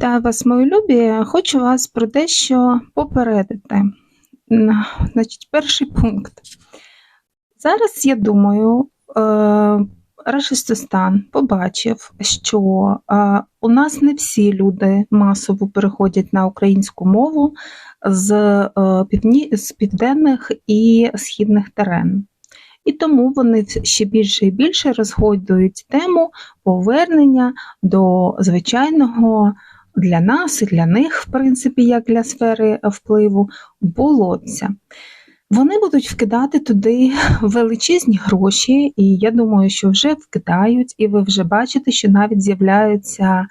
Вітаю вас, мої любі. Хочу вас про дещо попередити. Значить, перший пункт. Зараз, я думаю, е, Рашистостан побачив, що е, у нас не всі люди масово переходять на українську мову з, е, з південних і східних терен. І тому вони ще більше і більше розгойдують тему повернення до звичайного для нас і для них, в принципі, як для сфери впливу, болотця. Вони будуть вкидати туди величезні гроші, і я думаю, що вже вкидають, і ви вже бачите, що навіть з'являються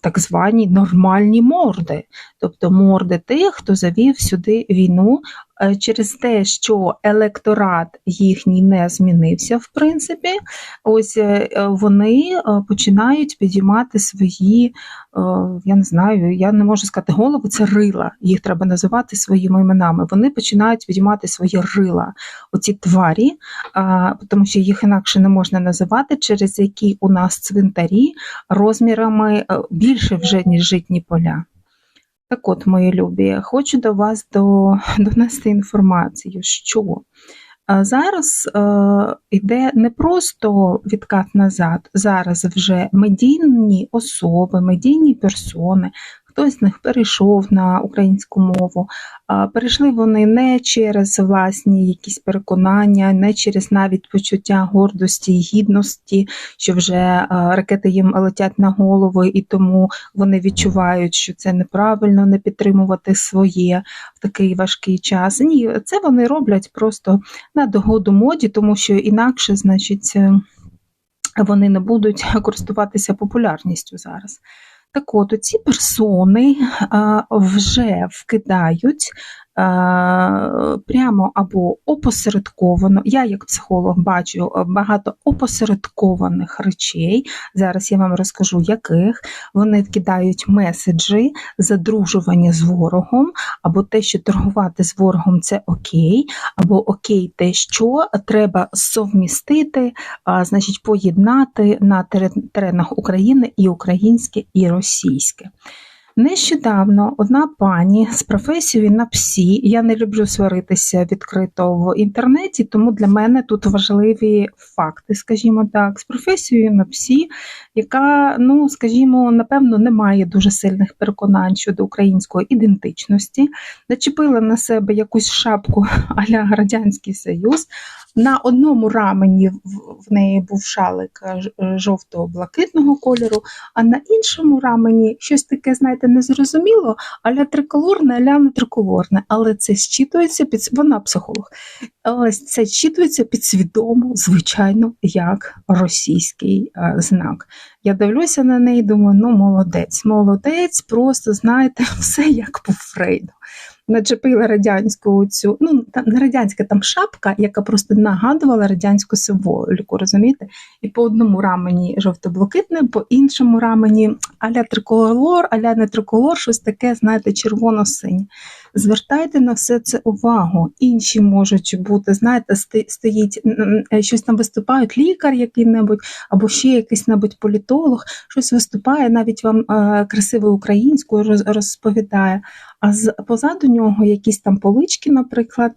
так звані нормальні морди, тобто морди тих, хто завів сюди війну Е, через те, що електорат їхній не змінився, в принципі, ось е, е, вони починають підіймати свої, я не знаю, я не можу сказати голову, це рила, їх треба називати своїми іменами. Вони починають підіймати свої рила, оці тварі, тому що їх інакше не можна називати, через які у нас цвинтарі розмірами більше вже, ніж житні поля. Так от, мої любі, хочу до вас до, донести інформацію, що зараз е, йде не просто відкат назад, зараз вже медійні особи, медійні персони, хтось з них перейшов на українську мову. Перейшли вони не через власні якісь переконання, не через навіть почуття гордості і гідності, що вже ракети їм летять на голову, і тому вони відчувають, що це неправильно не підтримувати своє в такий важкий час. Ні, це вони роблять просто на догоду моді, тому що інакше, значить, вони не будуть користуватися популярністю зараз. Так от, ці персони вже вкидають прямо або опосередковано. Я, як психолог, бачу багато опосередкованих речей. Зараз я вам розкажу, яких вони вкидають меседжі задружування з ворогом, або те, що торгувати з ворогом це окей, або окей, те, що треба совмістити, значить, поєднати на теренах України і українське, і російське. Нещодавно одна пані з професією на псі, я не люблю сваритися відкрито в інтернеті, тому для мене тут важливі факти, скажімо так, з професією на псі, яка, ну, скажімо, напевно, не має дуже сильних переконань щодо української ідентичності, начепила на себе якусь шапку аля Радянський Союз. На одному рамені в неї був шалик жовто-блакитного кольору, а на іншому рамені щось таке, знаєте, незрозуміло, аля триколорне, аля не триколорне, але це щитується під вона психолог. Але це щитується підсвідомо, звичайно, як російський е, знак. Я дивлюся на неї, думаю, ну молодець, молодець, просто знаєте, все як по Фрейду начепила радянську цю, ну там не радянська там шапка, яка просто нагадувала радянську символіку, розумієте? І по одному рамені жовто-блакитне, по іншому рамені аля триколор, аля не триколор, щось таке, знаєте, червоно-синє. Звертайте на все це увагу. Інші можуть бути, знаєте, стоїть е, щось там виступають, лікар який-небудь, або ще якийсь небудь політолог, щось виступає, навіть вам е, красивою українською розповідає, а позаду нього якісь там полички, наприклад.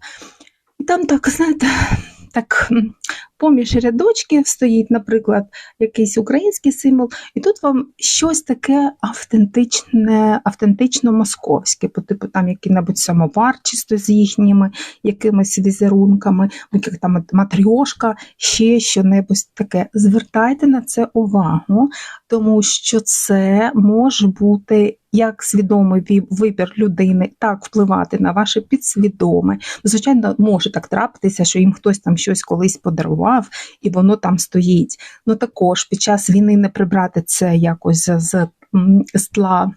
І там так, знаєте, так поміж рядочків стоїть, наприклад, якийсь український символ, і тут вам щось таке автентичне, автентично московське, по типу там який-небудь самовар, чисто з їхніми якимись візерунками, як там матрьошка, ще що-небудь таке. Звертайте на це увагу, тому що це може бути як свідомий вибір людини, так впливати на ваше підсвідоме. Звичайно, може так трапитися, що їм хтось там щось колись подарував, і воно там стоїть. Ну також під час війни не прибрати це якось з, з тла.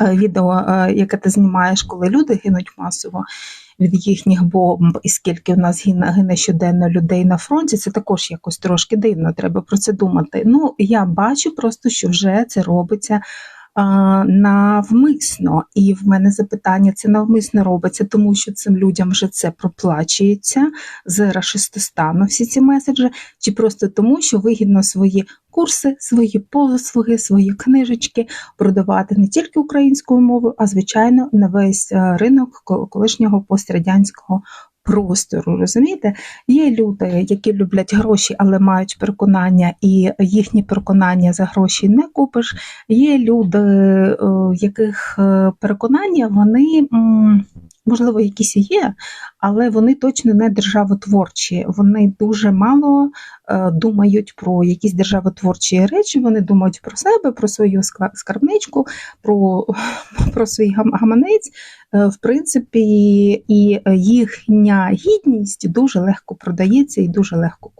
Відео, яке ти знімаєш, коли люди гинуть масово від їхніх бомб, і скільки у нас гине, гине щоденно людей на фронті, це також якось трошки дивно, треба про це думати. Ну, я бачу просто, що вже це робиться навмисно. І в мене запитання: це навмисно робиться, тому що цим людям вже це проплачується з Рашистостану всі ці меседжі, чи просто тому, що вигідно свої курси, свої послуги, свої книжечки, продавати не тільки українською мовою, а звичайно на весь е, ринок колишнього пострадянського простору. Розумієте, є люди, які люблять гроші, але мають переконання, і їхні переконання за гроші не купиш. Є люди, е, яких е, переконання вони. Можливо, якісь є, але вони точно не державотворчі. Вони дуже мало е, думають про якісь державотворчі речі. Вони думають про себе, про свою скарбничку, про про свій гаманець, е, в принципі, і їхня гідність дуже легко продається і дуже легко.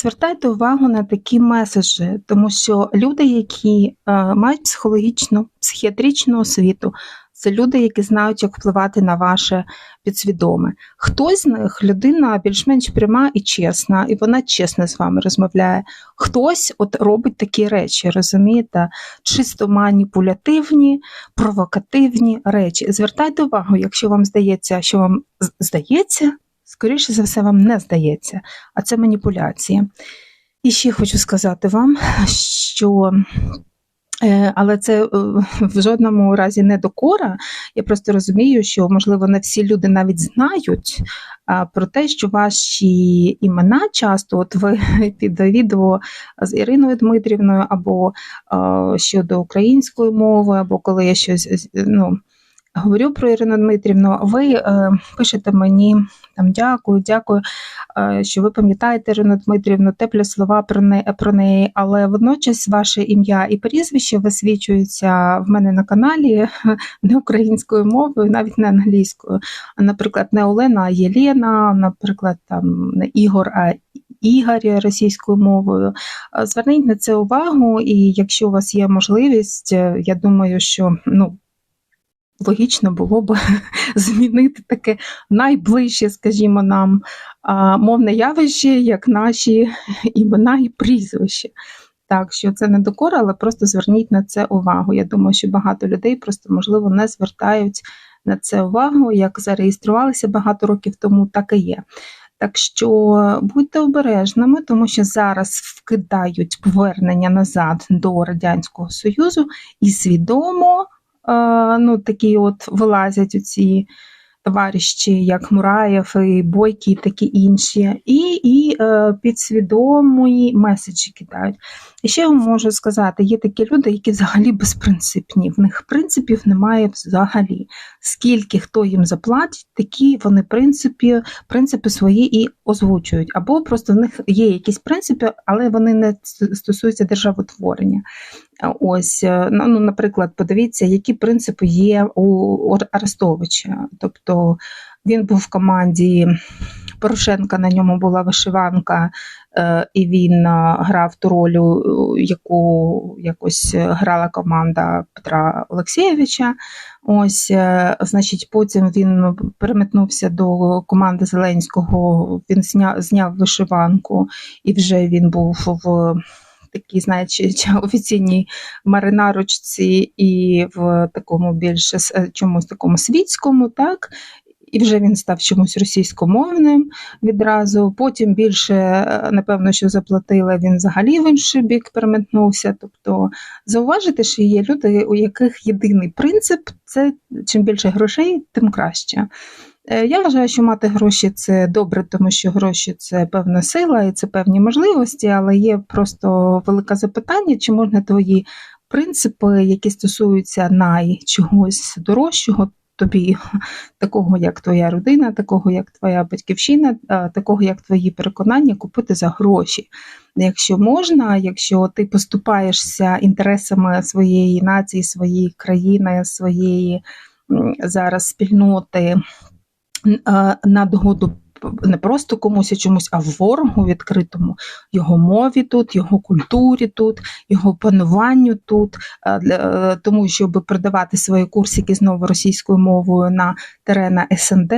Звертайте увагу на такі меседжі, тому що люди, які е, мають психологічну, психіатричну освіту, це люди, які знають, як впливати на ваше підсвідоме. Хтось з них людина більш-менш пряма і чесна, і вона чесно з вами розмовляє. Хтось от робить такі речі, розумієте, чисто маніпулятивні, провокативні речі. Звертайте увагу, якщо вам здається, що вам здається скоріше за все, вам не здається, а це маніпуляція. І ще хочу сказати вам, що. Е, але це е, в жодному разі не докора. Я просто розумію, що, можливо, не всі люди навіть знають про те, що ваші імена часто, от ви під відео з Іриною Дмитрівною, або щодо української мови, або коли я щось ну, говорю про Ірину Дмитрівну, ви е, пишете мені там дякую, дякую, е, що ви пам'ятаєте Ірину Дмитрівну, теплі слова про неї, про неї, але водночас ваше ім'я і прізвище висвічуються в мене на каналі не українською мовою, навіть не англійською. Наприклад, не Олена, а Єлена, наприклад, там не Ігор, а Ігор російською мовою. Е, зверніть на це увагу, і якщо у вас є можливість, я думаю, що ну логічно було б змінити таке найближче, скажімо, нам мовне явище, як наші імена і прізвища. Так, що це не докора, але просто зверніть на це увагу. Я думаю, що багато людей просто, можливо, не звертають на це увагу. Як зареєструвалися багато років тому, так і є. Так що будьте обережними, тому що зараз вкидають повернення назад до Радянського Союзу і свідомо ну, такі от вилазять у ці товариші, як Мураєв, і Бойкі, і такі інші, і і е, підсвідомі меседжі кидають. І ще я можу сказати, є такі люди, які взагалі безпринципні, в них принципів немає взагалі. Скільки хто їм заплатить, такі вони принципи, принципи свої і озвучують. Або просто в них є якісь принципи, але вони не стосуються державотворення. Ось, е, ну, наприклад, подивіться, які принципи є у Арестовича. Тобто він був в команді Порошенка, на ньому була вишиванка, е, і він е, грав ту роль, яку якось грала команда Петра Олексійовича. Ось, значить, потім він переметнувся до команди Зеленського, він зняв, зняв вишиванку, і вже він був в такі, знаєте, офіційній маринарочці і в такому більше е, чомусь такому світському, так. І вже він став чомусь російськомовним відразу. Потім більше, е, напевно, що заплатили, він взагалі в інший бік переметнувся. Тобто зауважити, що є люди, у яких єдиний принцип це чим більше грошей, тим краще. Е, я вважаю, що мати гроші це добре, тому що гроші це певна сила і це певні можливості, але є просто велике запитання, чи можна твої принципи, які стосуються най чогось дорожчого. Тобі такого, як твоя родина, такого, як твоя батьківщина, такого, як твої переконання, купити за гроші. Якщо можна, якщо ти поступаєшся інтересами своєї нації, своєї країни, своєї зараз спільноти, на догоду не просто комусь а чомусь, а ворогу відкритому, його мові тут, його культурі тут, його пануванню тут, е, тому щоб продавати свої курсики знову російською мовою на терена СНД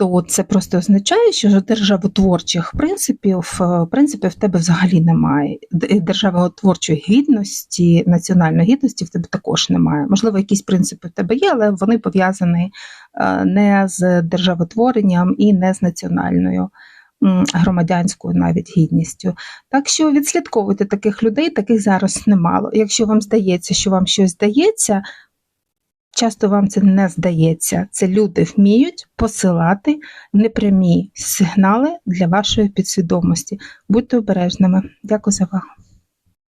то це просто означає, що державотворчих принципів е, принципів в тебе взагалі немає. Державотворчої гідності, національної гідності в тебе також немає. Можливо, якісь принципи в тебе є, але вони пов'язані е, не з державотворенням і не з національною громадянською навіть гідністю. Так що відслідковуйте таких людей, таких зараз немало. Якщо вам здається, що вам щось здається, часто вам це не здається. Це люди вміють посилати непрямі сигнали для вашої підсвідомості. Будьте обережними. Дякую за увагу.